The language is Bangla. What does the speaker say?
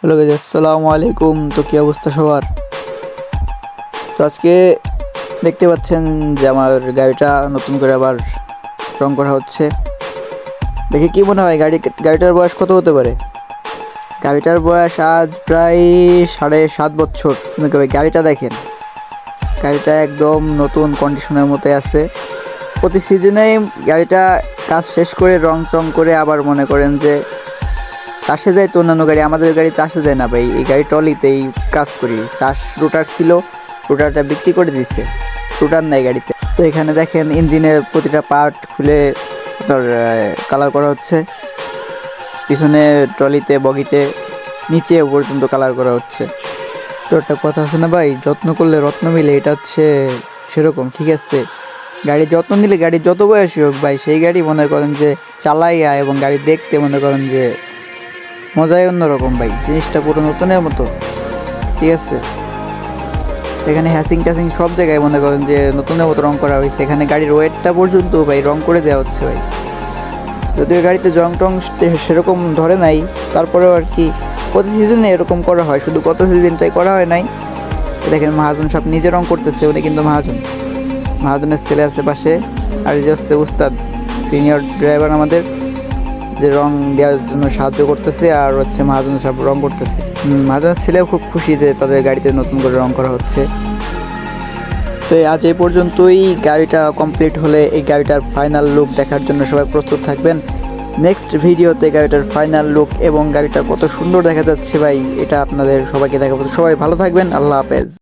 হ্যালো গাইজ আসসালামু আলাইকুম। তো কী অবস্থা সবার? তো আজকে দেখতে পাচ্ছেন যে আমার গাড়িটা নতুন করে আবার রং করা হচ্ছে। দেখে কি মনে হয়, গাড়ি, গাড়িটার বয়স কত হতে পারে? গাড়িটার বয়স আজ প্রায় সাড়ে সাত বছর। গাড়িটা দেখেন? গাড়িটা একদম নতুন কন্ডিশনের মতো আছে। প্রতি সিজনেই গাড়িটা কাজ শেষ করে রং চং করে আবার মনে করেন যে চাষে যায় তো অন্যান্য গাড়ি, আমাদের গাড়ি চাষে যায় না ভাই। এই গাড়ি ট্রলিতেই কাজ করি। চাষ রুটার ছিল, রুটারটা বিক্রি করে দিছে। রুটার নাই গাড়িতে। তো এখানে দেখেন ইঞ্জিনের প্রতিটা পার্ট খুলে তোর কালার করা হচ্ছে। পিছনে ট্রলিতে, বগিতে, নিচে পর্যন্ত কালার করা হচ্ছে। তো একটা কথা আছে না ভাই, যত্ন করলে রত্ন মিলে, এটা হচ্ছে সেরকম, ঠিক আছে? গাড়ির যত্ন নিলে গাড়ি যত বয়সী হোক ভাই, সেই গাড়ি মনে করেন যে চালাইয়া এবং গাড়ি দেখতে মনে করেন যে মজাই অন্যরকম ভাই, জিনিসটা পুরো নতুনের মতো, ঠিক আছে? এখানে হ্যাসিং ট্যাসিং সব জায়গায় মনে করেন যে নতুনের মতো রং করা হয়েছে। এখানে গাড়ির ওয়েটটা পর্যন্ত ভাই রং করে দেওয়া হচ্ছে ভাই। যদিও গাড়িতে জং টং সেরকম ধরে নাই, তারপরেও আর কি প্রতি সিজনে এরকম করা হয়, শুধু গত সিজনটাই করা হয় নাই। দেখেন মহাজন সব নিজে রং করতেছে, উনি কিন্তু মহাজন। মহাজনের ছেলে আছে পাশে, আর যে হচ্ছে উস্তাদ সিনিয়র ড্রাইভার আমাদের। যে রং দেওয়ার জন্য সাহায্য করতেছে আর হচ্ছে মহাজন সব রং করতেছে। মহাজনের ছেলেও খুব খুশি যে তাদের গাড়িতে নতুন করে রং করা হচ্ছে। তো আজ এই পর্যন্তই। গাড়িটা কমপ্লিট হলে এই গাড়িটার ফাইনাল লুক দেখার জন্য সবাই প্রস্তুত থাকবেন। নেক্সট ভিডিওতে গাড়িটার ফাইনাল লুক এবং গাড়িটা কত সুন্দর দেখা যাচ্ছে ভাই, এটা আপনাদের সবাইকে দেখাবো। সবাই ভালো থাকবেন। আল্লাহ হাফেজ।